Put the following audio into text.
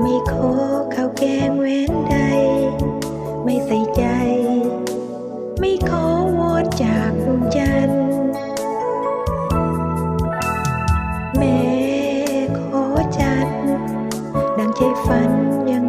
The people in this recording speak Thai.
ไม่ขอข้าวแกงเว้นใด ไม่ใส่ใจ ไม่ขอวอดจากดวงจันทร์แม่ขอจัด ดังใจฝันยัง